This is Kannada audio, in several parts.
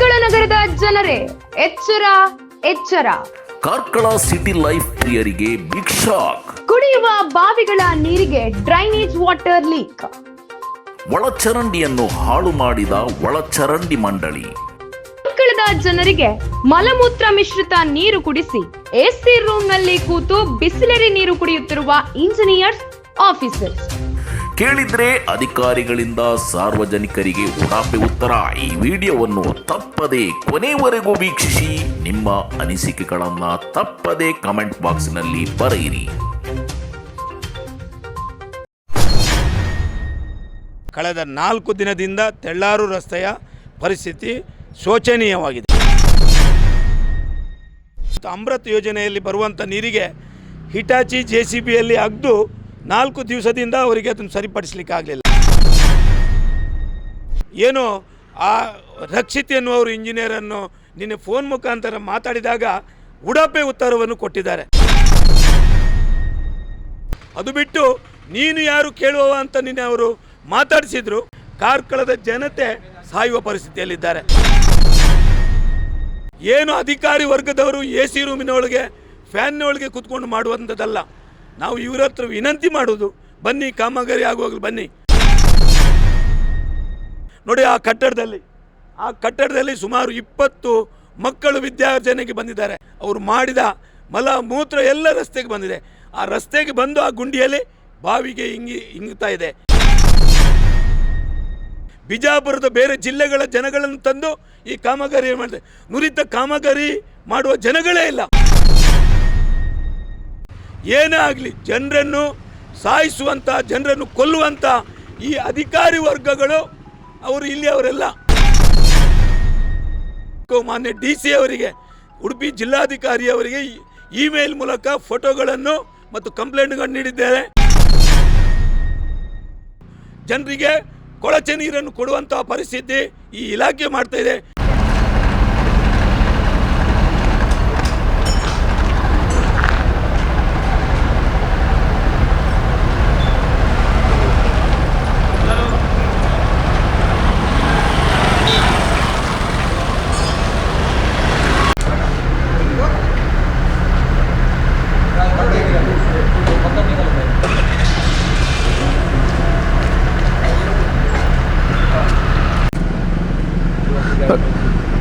ಕಾರ್ಕಳ ನಗರದ ಜನರೇ ಎಚ್ಚರ ಎಚ್ಚರ. ಕಾರ್ಕಳ ಸಿಟಿ ಲೈಫ್ ಪ್ರಿಯರಿಗೆ ಬಿಗ್ ಶಾಕ್ ಕುಡಿಯುವ ಬಾವಿಗಳ ನೀರಿಗೆ ಡ್ರೈನೇಜ್ ವಾಟರ್ ಲೀಕ್. ಒಳಚರಂಡಿಯನ್ನು ಹಾಳು ಮಾಡಿದ ಒಳಚರಂಡಿ ಮಂಡಳಿ. ಕಾರ್ಕಳದ ಜನರಿಗೆ ಮಲಮೂತ್ರ ಮಿಶ್ರಿತ ನೀರು ಕುಡಿಸಿ ಎಸಿ ರೂಮ್ನಲ್ಲಿ ಕೂತು ಬಿಸಿಲರಿ ನೀರು ಕುಡಿಯುತ್ತಿರುವ ಇಂಜಿನಿಯರ್ಸ್ ಆಫೀಸರ್ಸ್. ಕೇಳಿದ್ರೆ ಅಧಿಕಾರಿಗಳಿಂದ ಸಾರ್ವಜನಿಕರಿಗೆ ಉಡಾಪೆ ಉತ್ತರ. ಈ ವಿಡಿಯೋವನ್ನು ತಪ್ಪದೆ ಕೊನೆವರೆಗೂ ವೀಕ್ಷಿಸಿ. ನಿಮ್ಮ ಅನಿಸಿಕೆಗಳನ್ನು ತಪ್ಪದೆ ಕಮೆಂಟ್ ಬಾಕ್ಸ್ನಲ್ಲಿ ಬರೆಯಿರಿ. ಕಳೆದ ನಾಲ್ಕು ದಿನದಿಂದ ತೆಳ್ಳಾರು ರಸ್ತೆಯ ಪರಿಸ್ಥಿತಿ ಶೋಚನೀಯವಾಗಿದೆ. ಅಮೃತ್ ಯೋಜನೆಯಲ್ಲಿ ಬರುವಂಥ ನೀರಿಗೆ ಹಿಟಾಚಿ ಜೆ ಸಿ ಬಿಯಲ್ಲಿ ಅಗ್ದು ನಾಲ್ಕು ದಿವಸದಿಂದ ಅವರಿಗೆ ಅದನ್ನು ಸರಿಪಡಿಸಲಿಕ್ಕೆ ಆಗಲಿಲ್ಲ ಏನು ಆ ರಕ್ಷಿತ್ ಎನ್ನುವರು ಇಂಜಿನಿಯರನ್ನು ನಿನ್ನೆ ಫೋನ್ ಮುಖಾಂತರ ಮಾತಾಡಿದಾಗ ಉಡಾಪೆ ಉತ್ತರವನ್ನು ಕೊಟ್ಟಿದ್ದಾರೆ. ಅದು ಬಿಟ್ಟು ನೀನು ಯಾರು ಕೇಳುವವ ಅಂತ ನಿನ್ನೆ ಅವರು ಮಾತಾಡಿಸಿದ್ರು. ಕಾರ್ಕಳದ ಜನತೆ ಸಾಯುವ ಪರಿಸ್ಥಿತಿಯಲ್ಲಿದ್ದಾರೆ. ಏನು ಅಧಿಕಾರಿ ವರ್ಗದವರು ಎ ಸಿ ರೂಮಿನೊಳಗೆ, ಫ್ಯಾನ್ನೊಳಗೆ ಕುತ್ಕೊಂಡು ಮಾಡುವಂಥದ್ದಲ್ಲ. ನಾವು ಇವರ ಹತ್ರ ವಿನಂತಿ ಮಾಡೋದು. ಬನ್ನಿ, ಕಾಮಗಾರಿ ಆಗುವಾಗಲೂ ಬನ್ನಿ. ನೋಡಿ ಆ ಕಟ್ಟಡದಲ್ಲಿ ಆ ಕಟ್ಟಡದಲ್ಲಿ ಸುಮಾರು ಇಪ್ಪತ್ತು ಮಕ್ಕಳು ವಿದ್ಯಾರ್ಜನೆಗೆ ಬಂದಿದ್ದಾರೆ. ಅವರು ಮಾಡಿದ ಮಲ, ಮೂತ್ರ ಎಲ್ಲ ರಸ್ತೆಗೆ ಬಂದಿದೆ. ಆ ರಸ್ತೆಗೆ ಬಂದು ಆ ಗುಂಡಿಯಲ್ಲಿ ಬಾವಿಗೆ ಹಿಂಗಿ ಹಿಂಗ್ತಾ ಇದೆ. ಬಿಜಾಪುರದ ಬೇರೆ ಜಿಲ್ಲೆಗಳ ಜನಗಳನ್ನು ತಂದು ಈ ಕಾಮಗಾರಿ ಮಾಡಿದೆ ನುರಿತ ಕಾಮಗಾರಿ ಮಾಡುವ ಜನಗಳೇ ಇಲ್ಲ. ಏನೇ ಆಗಲಿ ಜನರನ್ನು ಸಾಯಿಸುವಂಥ ಜನರನ್ನು ಕೊಲ್ಲುವಂಥ ಈ ಅಧಿಕಾರಿ ವರ್ಗಗಳು ಅವರು ಇಲ್ಲಿ ಅವರೆಲ್ಲ. ಮಾನ್ಯ ಡಿ ಸಿ ಅವರಿಗೆ, ಉಡುಪಿ ಜಿಲ್ಲಾಧಿಕಾರಿ ಅವರಿಗೆ ಇಮೇಲ್ ಮೂಲಕ ಫೋಟೋಗಳನ್ನು ಮತ್ತು ಕಂಪ್ಲೇಂಟ್ಗಳನ್ನು ನೀಡಿದ್ದೇನೆ. ಜನರಿಗೆ ಕೊಳಚೆ ನೀರನ್ನು ಕೊಡುವಂತಹ ಪರಿಸ್ಥಿತಿ ಈ ಇಲಾಖೆ ಮಾಡ್ತಾ ಇದೆ.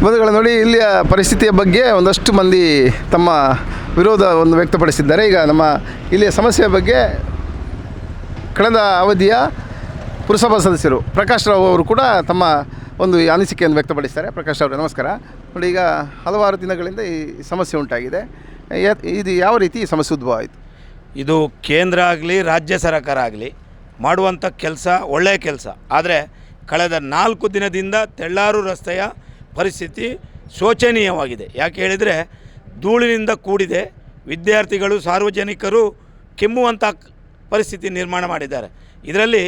ಬಂಧುಗಳ, ನೋಡಿ, ಇಲ್ಲಿಯ ಪರಿಸ್ಥಿತಿಯ ಬಗ್ಗೆ ಒಂದಷ್ಟು ಮಂದಿ ತಮ್ಮ ವಿರೋಧವನ್ನು ವ್ಯಕ್ತಪಡಿಸಿದ್ದಾರೆ. ಈಗ ನಮ್ಮ ಇಲ್ಲಿಯ ಸಮಸ್ಯೆಯ ಬಗ್ಗೆ ಕಳೆದ ಅವಧಿಯ ಪುರಸಭಾ ಸದಸ್ಯರು ಪ್ರಕಾಶ್ ರಾವ್ ಅವರು ಕೂಡ ತಮ್ಮ ಒಂದು ಅನಿಸಿಕೆಯನ್ನು ವ್ಯಕ್ತಪಡಿಸ್ತಾರೆ ಪ್ರಕಾಶ್ ಅವರು ನಮಸ್ಕಾರ. ನೋಡಿ, ಈಗ ಹಲವಾರು ದಿನಗಳಿಂದ ಈ ಸಮಸ್ಯೆ ಉಂಟಾಗಿದೆ. ಇದು ಯಾವ ರೀತಿ ಸಮಸ್ಯೆ ಉದ್ಭವ ಆಯಿತು? ಇದು ಕೇಂದ್ರ ಆಗಲಿ, ರಾಜ್ಯ ಸರ್ಕಾರ ಆಗಲಿ ಮಾಡುವಂಥ ಕೆಲಸ ಒಳ್ಳೆಯ ಕೆಲಸ. ಆದರೆ ಕಳೆದ ನಾಲ್ಕು ದಿನದಿಂದ ತೆಳ್ಳಾರು ರಸ್ತೆಯ ಪರಿಸ್ಥಿತಿ ಶೋಚನೀಯವಾಗಿದೆ. ಯಾಕೆ ಹೇಳಿದರೆ ಧೂಳಿನಿಂದ ಕೂಡಿದೆ, ವಿದ್ಯಾರ್ಥಿಗಳು, ಸಾರ್ವಜನಿಕರು ಕೆಮ್ಮುವಂಥ ಪರಿಸ್ಥಿತಿ ನಿರ್ಮಾಣ ಮಾಡಿದ್ದಾರೆ. ಇದರಲ್ಲಿ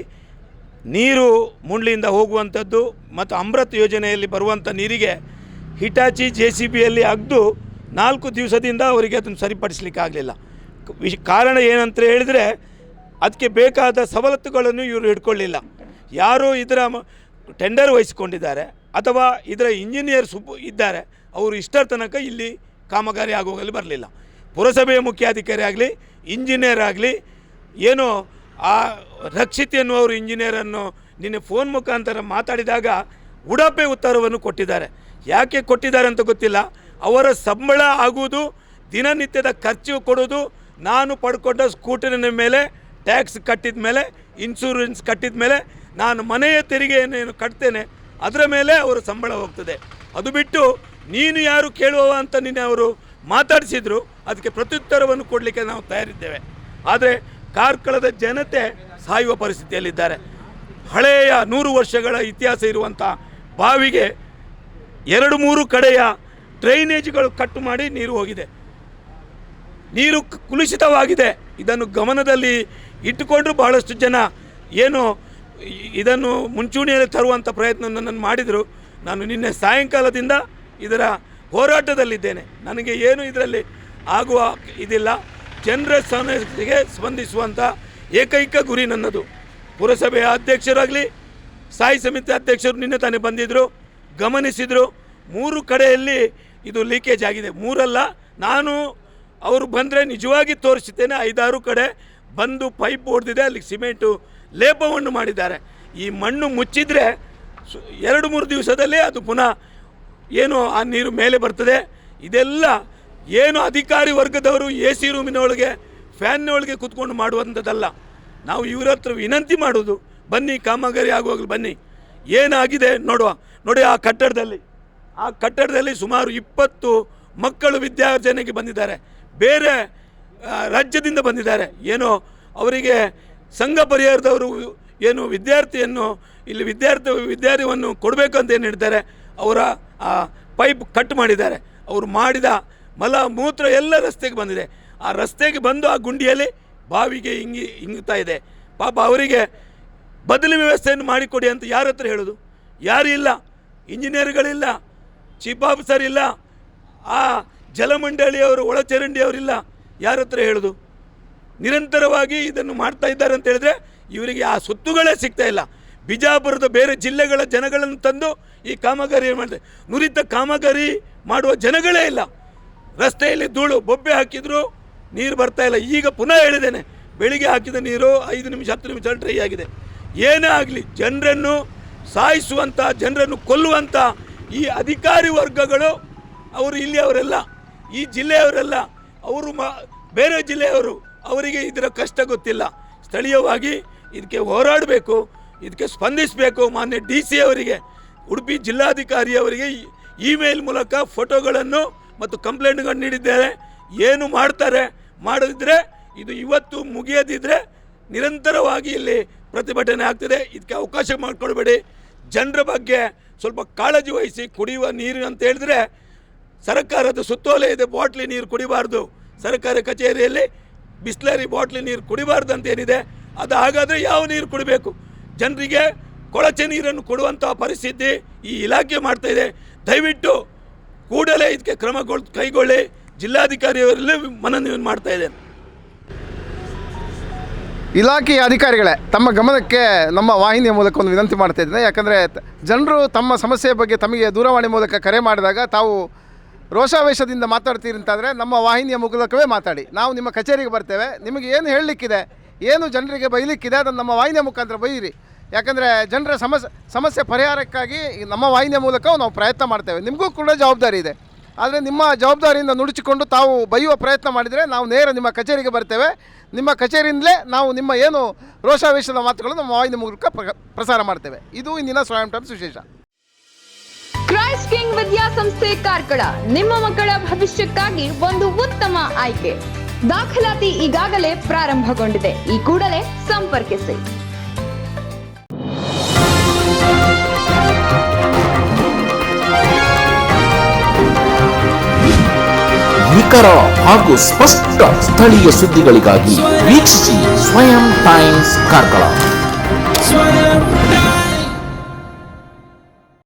ನೀರು ಮುಂಡ್ಲಿಯಿಂದ ಹೋಗುವಂಥದ್ದು ಮತ್ತು ಅಮೃತ್ ಯೋಜನೆಯಲ್ಲಿ ಬರುವಂಥ ನೀರಿಗೆ ಹಿಟಾಚಿ ಜೆ ಸಿ ಬಿಯಲ್ಲಿ ಅಗ್ದು ನಾಲ್ಕು ದಿವಸದಿಂದ ಅವರಿಗೆ ಅದನ್ನು ಸರಿಪಡಿಸಲಿಕ್ಕಾಗಲಿಲ್ಲ. ವಿಶ್ ಕಾರಣ ಏನಂತ ಹೇಳಿದರೆ ಅದಕ್ಕೆ ಬೇಕಾದ ಸವಲತ್ತುಗಳನ್ನು ಇವರು ಹಿಡ್ಕೊಳ್ಳಿಲ್ಲ. ಯಾರು ಇದರ ಟೆಂಡರ್ ವಹಿಸಿಕೊಂಡಿದ್ದಾರೆ. ಅಥವಾ ಇದರ ಇಂಜಿನಿಯರ್ಸ್ ಇದ್ದಾರೆ, ಅವರು ಇಷ್ಟರ ತನಕ ಇಲ್ಲಿ ಕಾಮಗಾರಿ ಆಗೋಗಲ್ಲಿ ಬರಲಿಲ್ಲ. ಪುರಸಭೆಯ ಮುಖ್ಯಾಧಿಕಾರಿ ಆಗಲಿ ಇಂಜಿನಿಯರ್ ಆಗಲಿ, ಏನು ಆ ರಕ್ಷಿತ್ ಎನ್ನುವರು ಇಂಜಿನಿಯರನ್ನು ನಿನ್ನೆ ಫೋನ್ ಮುಖಾಂತರ ಮಾತಾಡಿದಾಗ ಉಡಾಪೆ ಉತ್ತರವನ್ನು ಕೊಟ್ಟಿದ್ದಾರೆ. ಯಾಕೆ ಕೊಟ್ಟಿದ್ದಾರೆ ಅಂತ ಗೊತ್ತಿಲ್ಲ. ಅವರ ಸಂಬಳ ಆಗುವುದು, ದಿನನಿತ್ಯದ ಖರ್ಚು ಕೊಡೋದು ನಾನು ಪಡ್ಕೊಂಡ ಸ್ಕೂಟರಿನ ಮೇಲೆ ಟ್ಯಾಕ್ಸ್ ಕಟ್ಟಿದ ಮೇಲೆ ಇನ್ಶೂರೆನ್ಸ್ ಕಟ್ಟಿದ ಮೇಲೆ ನಾನು ಮನೆಯ ತೆರಿಗೆಯನ್ನು ಕಟ್ತೇನೆ ಅದರ ಮೇಲೆ ಅವರ ಸಂಬಳ ಹೋಗ್ತದೆ. ಅದು ಬಿಟ್ಟು ನೀನು ಯಾರು ಕೇಳುವವ ಅಂತ ನಿನ್ನೆ ಅವರು ಮಾತಾಡಿಸಿದ್ರು. ಅದಕ್ಕೆ ಪ್ರತ್ಯುತ್ತರವನ್ನು ಕೊಡಲಿಕ್ಕೆ ನಾವು ತಯಾರಿದ್ದೇವೆ. ಆದರೆ ಕಾರ್ಕಳದ ಜನತೆ ಸಾಯುವ ಪರಿಸ್ಥಿತಿಯಲ್ಲಿದ್ದಾರೆ. ಹಳೆಯ ನೂರು ವರ್ಷಗಳ ಇತಿಹಾಸ ಇರುವಂಥ ಬಾವಿಗೆ ಎರಡು ಮೂರು ಕಡೆಯ ಡ್ರೈನೇಜ್ಗಳು ಕಟ್ಟು ಮಾಡಿ ನೀರು ಹೋಗಿದೆ. ನೀರು ಕುಲುಷಿತವಾಗಿದೆ. ಇದನ್ನು ಗಮನದಲ್ಲಿ ಇಟ್ಟುಕೊಂಡು ಬಹಳಷ್ಟು ಜನ. ಏನು ಇದನ್ನು ಮುಂಚೂಣಿಯಲ್ಲಿ ತರುವಂಥ ಪ್ರಯತ್ನ ನನ್ನನ್ನು ಮಾಡಿದರು. ನಾನು ನಿನ್ನೆ ಸಾಯಂಕಾಲದಿಂದ ಇದರ ಹೋರಾಟದಲ್ಲಿದ್ದೇನೆ. ನನಗೆ ಏನು ಇದರಲ್ಲಿ ಆಗುವ ಇದಿಲ್ಲ. ಜನರ ಸಮಸ್ಯೆಗೆ ಸ್ಪಂದಿಸುವಂಥ ಏಕೈಕ ಗುರಿ ನನ್ನದು. ಪುರಸಭೆಯ ಅಧ್ಯಕ್ಷರಾಗಲಿ, ಸ್ಥಾಯಿ ಸಮಿತಿ ಅಧ್ಯಕ್ಷರು ನಿನ್ನೆ ತಾನೇ ಬಂದಿದ್ದರು ಗಮನಿಸಿದರು. ಮೂರು ಕಡೆಯಲ್ಲಿ ಇದು ಲೀಕೇಜ್ ಆಗಿದೆ. ಮೂರಲ್ಲ, ನಾನು ಅವರು ಬಂದರೆ ನಿಜವಾಗಿ ತೋರಿಸುತ್ತೇನೆ. ಐದಾರು ಕಡೆ ಬಂದು ಪೈಪ್ ಹೊಡೆದಿದೆ ಅಲ್ಲಿ ಸಿಮೆಂಟು ಲೇಪವನ್ನು ಮಾಡಿದ್ದಾರೆ. ಈ ಮಣ್ಣು ಮುಚ್ಚಿದರೆ ಎರಡು ಮೂರು ದಿವಸದಲ್ಲೇ ಅದು ಪುನಃ ಏನು ಆ ನೀರು ಮೇಲೆ ಬರ್ತದೆ. ಇದೆಲ್ಲ ಏನು ಅಧಿಕಾರಿ ವರ್ಗದವರು ಎ ಸಿ ರೂಮಿನೊಳಗೆ, ಫ್ಯಾನ್ನೊಳಗೆ ಕೂತ್ಕೊಂಡು ಮಾಡುವಂಥದ್ದಲ್ಲ. ನಾವು ಇವರ ಹತ್ರ ವಿನಂತಿ ಮಾಡೋದು ಬನ್ನಿ ಕಾಮಗಾರಿ ಆಗುವಾಗಲೂ ಬನ್ನಿ. ಏನಾಗಿದೆ ನೋಡುವ. ನೋಡಿ ಆ ಕಟ್ಟಡದಲ್ಲಿ. ಆ ಕಟ್ಟಡದಲ್ಲಿ ಸುಮಾರು ಇಪ್ಪತ್ತು ಮಕ್ಕಳು ವಿದ್ಯಾರ್ಜನೆಗೆ ಬಂದಿದ್ದಾರೆ. ಬೇರೆ ರಾಜ್ಯದಿಂದ ಬಂದಿದ್ದಾರೆ. ಏನೋ ಅವರಿಗೆ ಸಂಘ ಪರಿಹಾರದವರು ಏನು ವಿದ್ಯಾರ್ಥಿಯನ್ನು, ಇಲ್ಲಿ ವಿದ್ಯಾರ್ಥಿ, ವಿದ್ಯಾರ್ಥಿಯನ್ನು ಕೊಡಬೇಕು ಅಂತ ಏನು ಹೇಳ್ತಾರೆ, ಅವರ, ಆ, ಪೈಪ್ ಕಟ್ ಮಾಡಿದ್ದಾರೆ. ಅವರು ಮಾಡಿದ ಮಲ, ಮೂತ್ರ ಎಲ್ಲ ರಸ್ತೆಗೆ ಬಂದಿದೆ. ಆ ರಸ್ತೆಗೆ ಬಂದು ಆ ಗುಂಡಿಯಲ್ಲಿ ಬಾವಿಗೆ ಹಿಂಗಿ ಹಿಂಗ್ತಾ ಇದೆ. ಪಾಪ ಅವರಿಗೆ ಬದಲಿ ವ್ಯವಸ್ಥೆಯನ್ನು ಮಾಡಿಕೊಡಿ ಅಂತ ಯಾರ ಹತ್ರ ಹೇಳೋದು? ಯಾರು ಇಲ್ಲ. ಇಂಜಿನಿಯರ್ಗಳಿಲ್ಲ. ಚೀಫ್ ಆಫೀಸರ್ ಇಲ್ಲ. ಆ ಜಲಮಂಡಳಿಯವರು ಒಳಚರಂಡಿಯವರಿಲ್ಲ ಯಾರ ಹತ್ರ ಹೇಳೋದು? ನಿರಂತರವಾಗಿ ಇದನ್ನು ಮಾಡ್ತಾ ಇದ್ದಾರೆ ಅಂತ ಹೇಳಿದ್ರೆ ಇವರಿಗೆ ಆ ಸೊತ್ತುಗಳೇ ಸಿಗ್ತಾ ಇಲ್ಲ. ಬಿಜಾಪುರದ ಬೇರೆ ಜಿಲ್ಲೆಗಳ ಜನಗಳನ್ನು ತಂದು ಈ ಕಾಮಗಾರಿ ಮಾಡ್ತಾರೆ ನುರಿತ ಕಾಮಗಾರಿ ಮಾಡುವ ಜನಗಳೇ ಇಲ್ಲ. ರಸ್ತೆಯಲ್ಲಿ ಧೂಳು, ಬೊಬ್ಬೆ ಹಾಕಿದ್ರು ನೀರು ಬರ್ತಾ ಇಲ್ಲ. ಈಗ ಪುನಃ ಹೇಳಿದ್ದೇನೆ, ಬೆಳಿಗ್ಗೆ ಹಾಕಿದ ನೀರು ಐದು ನಿಮಿಷ, ಹತ್ತು ನಿಮಿಷ ಡ್ರೈ ಆಗಿದೆ. ಏನೇ ಆಗಲಿ, ಜನರನ್ನು ಸಾಯಿಸುವಂಥ ಜನರನ್ನು ಕೊಲ್ಲುವಂಥ ಈ ಅಧಿಕಾರಿ ವರ್ಗಗಳು ಅವರು ಇಲ್ಲಿಯವರೆಲ್ಲ ಈ ಜಿಲ್ಲೆಯವರೆಲ್ಲ. ಅವರು ಮ ಬೇರೆ ಜಿಲ್ಲೆಯವರು ಅವರಿಗೆ ಇದರ ಕಷ್ಟ ಗೊತ್ತಿಲ್ಲ. ಸ್ಥಳೀಯವಾಗಿ ಇದಕ್ಕೆ ಹೋರಾಡಬೇಕು, ಇದಕ್ಕೆ ಸ್ಪಂದಿಸಬೇಕು ಮಾನ್ಯ ಡಿ ಸಿ ಅವರಿಗೆ. ಉಡುಪಿ ಜಿಲ್ಲಾಧಿಕಾರಿಯವರಿಗೆ ಅವರಿಗೆ ಇಮೇಲ್ ಮೂಲಕ ಫೋಟೋಗಳನ್ನು ಮತ್ತು ಕಂಪ್ಲೇಂಟ್ಗಳನ್ನು ನೀಡಿದ್ದಾರೆ. ಏನು ಮಾಡ್ತಾರೆ? ಮಾಡದಿದ್ದರೆ ಇದು ಇವತ್ತು ಮುಗಿಯದಿದ್ದರೆ ನಿರಂತರವಾಗಿ ಇಲ್ಲಿ ಪ್ರತಿಭಟನೆ ಆಗ್ತದೆ. ಇದಕ್ಕೆ ಅವಕಾಶ ಮಾಡಿಕೊಡ್ಬೇಡಿ ಜನರ ಬಗ್ಗೆ ಸ್ವಲ್ಪ ಕಾಳಜಿ ವಹಿಸಿ ಕುಡಿಯುವ ನೀರು ಅಂತ ಹೇಳಿದ್ರೆ ಸರ್ಕಾರದ ಸುತ್ತೋಲೆ ಇದೆ. ಬಾಟ್ಲಿ ನೀರು ಕುಡಿಬಾರ್ದು. ಸರ್ಕಾರಿ ಕಚೇರಿಯಲ್ಲಿ ಬಿಸ್ಲರಿ ಬಾಟ್ಲಿ ನೀರು ಕುಡಿಬಾರ್ದು ಅಂತ ಏನಿದೆ ಅದು ಹಾಗಾದರೆ ಯಾವ ನೀರು ಕುಡಿಬೇಕು? ಜನರಿಗೆ ಕೊಳಚೆ ನೀರನ್ನು ಕೊಡುವಂಥ ಪರಿಸ್ಥಿತಿ ಈ ಇಲಾಖೆ ಮಾಡ್ತಾ ಇದೆ. ದಯವಿಟ್ಟು ಕೂಡಲೇ ಇದಕ್ಕೆ ಕ್ರಮಗೊಳ್ ಕೈಗೊಳ್ಳಿ. ಜಿಲ್ಲಾಧಿಕಾರಿಯವರಲ್ಲಿ ಮನವಿ ಮಾಡ್ತಾ ಇದ್ದೇನೆ. ಇಲಾಖೆಯ ಅಧಿಕಾರಿಗಳೇ, ತಮ್ಮ ಗಮನಕ್ಕೆ ನಮ್ಮ ವಾಹಿನಿಯ ಮೂಲಕ ಒಂದು ವಿನಂತಿ ಮಾಡ್ತಾ ಇದ್ದೇನೆ. ಯಾಕಂದರೆ ಜನರು ತಮ್ಮ ಸಮಸ್ಯೆಯ ಬಗ್ಗೆ ತಮಗೆ ದೂರವಾಣಿ ಮೂಲಕ ಕರೆ ಮಾಡಿದಾಗ ತಾವು ರೋಷಾವೇಶದಿಂದ ಮಾತಾಡ್ತೀರಿ ಅಂತಾದರೆ ನಮ್ಮ ವಾಹಿನಿಯ ಮೂಲಕವೇ ಮಾತಾಡಿ. ನಾವು ನಿಮ್ಮ ಕಚೇರಿಗೆ ಬರ್ತೇವೆ. ನಿಮಗೆ ಏನು ಹೇಳಲಿಕ್ಕಿದೆ? ಏನು ಜನರಿಗೆ ಬೈಲಿಕ್ಕಿದೆ? ಅದನ್ನು ನಮ್ಮ ವಾಹಿನಿಯ ಮುಖಾಂತರ ಬೈಯಿರಿ. ಯಾಕಂದರೆ ಜನರ ಸಮಸ್ಯೆ ಸಮಸ್ಯೆ ಪರಿಹಾರಕ್ಕಾಗಿ ನಮ್ಮ ವಾಹಿನಿಯ ಮೂಲಕ ನಾವು ಪ್ರಯತ್ನ ಮಾಡ್ತೇವೆ. ನಿಮಗೂ ಕೂಡ ಜವಾಬ್ದಾರಿ ಇದೆ. ಆದರೆ ನಿಮ್ಮ ಜವಾಬ್ದಾರಿಯಿಂದ ನುಡಿಚಿಕೊಂಡು ತಾವು ಬೈಯುವ ಪ್ರಯತ್ನ ಮಾಡಿದರೆ ನಾವು ನೇರ ನಿಮ್ಮ ಕಚೇರಿಗೆ ಬರ್ತೇವೆ. ನಿಮ್ಮ ಕಚೇರಿಯಿಂದಲೇ ನಾವು ನಿಮ್ಮ ಏನು ರೋಷಾವೇಶದ ಮಾತುಗಳನ್ನು ನಮ್ಮ ವಾಹಿನಿ ಮೂಲಕ ಪ್ರ- ಪ್ರಸಾರ ಮಾಡ್ತೇವೆ. ಇದು ಇಂದಿನ ಸ್ವಯಂ ಟೈಮ್ಸ್ ವಿಶೇಷ. ಕ್ರೈಸ್ಟ್ ಕಿಂಗ್ ವಿದ್ಯಾಸಂಸ್ಥೆ ಕಾರ್ಕಳ. ನಿಮ್ಮ ಮಕ್ಕಳ ಭವಿಷ್ಯಕ್ಕಾಗಿ ಒಂದು ಉತ್ತಮ ಆಯ್ಕೆ. ದಾಖಲಾತಿ ಈಗಾಗಲೇ ಪ್ರಾರಂಭಗೊಂಡಿದೆ. ಈ ಕೂಡಲೇ ಸಂಪರ್ಕಿಸಿ. ನಿಖರ ಹಾಗೂ ಸ್ಪಷ್ಟ ಸ್ಥಳೀಯ ಸುದ್ದಿಗಳಿಗಾಗಿ ವೀಕ್ಷಿಸಿ ಸ್ವಯಂ ಟೈಮ್ಸ್ ಕಾರ್ಕಳ.